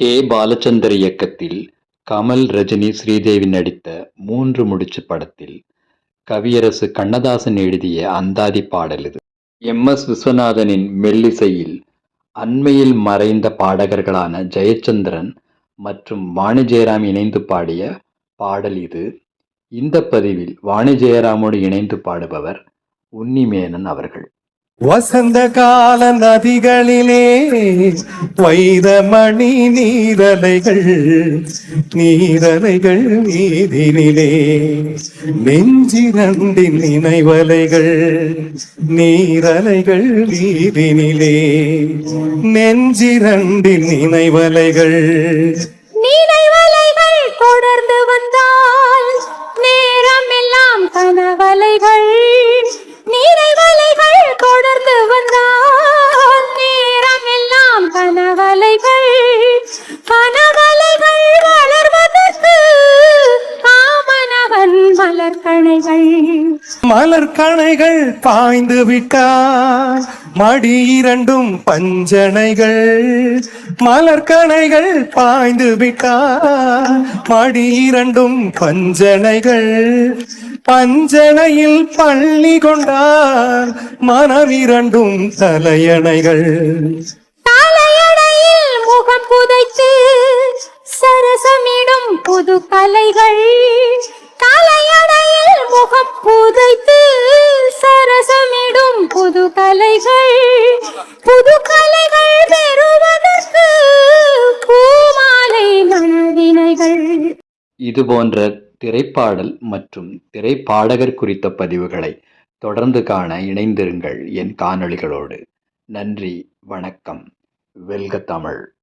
K. Balachander இயக்கத்தில் கமல், ரஜினி, ஸ்ரீதேவி நடித்த மூன்று முடிச்சு படத்தில் கவியரசு கண்ணதாசன் எழுதிய அந்தாதி பாடல் இது. எம். எஸ். விஸ்வநாதனின் மெல்லிசையில் அண்மையில் மறைந்த பாடகர்களான ஜெயச்சந்திரன் மற்றும் வாணி ஜெயராம் இணைந்து பாடிய பாடல் இது. இந்த பதிவில் வாணி ஜெயராமோடு இணைந்து பாடுபவர் உன்னிமேனன் அவர்கள். வசந்த கால நதிகளிலே வைரமணி நீரலைகள் நீரலைகள் நீதினிலே நெஞ்சிரண்டின் நினைவலைகள் நீரலைகள் நீதினிலே நெஞ்சிரண்டின் நினைவலைகள். நினைவலைகள் தொடர்ந்து வந்தார் மலர்கணைகள். மலர்கணைகள் பாய்ந்து விட்டார். மடி இரண்டும் பஞ்சனைகள். மலர்கணைகள் பாய்ந்து விட்டார். மடி இரண்டும் பஞ்சனைகள். பஞ்சனையில் பள்ளி கொண்டார். மனமிரண்டும் தலையணைகள். தலையணையில் முகம் புதைத்து சரசமிடும் புது கலைகள். புதைத்து சரசமிடும் புது கலைகள் புது கலைகள் பெறுவதற்கு பூமாலை மனதினைகள். இது போன்ற திரைப்பாடல் மற்றும் திரைப்பாடகர் குறித்த பதிவுகளை தொடர்ந்து காண இணைந்திருங்கள் என் காணொளிகளோடு. நன்றி வணக்கம். வெல்க தமிழ்.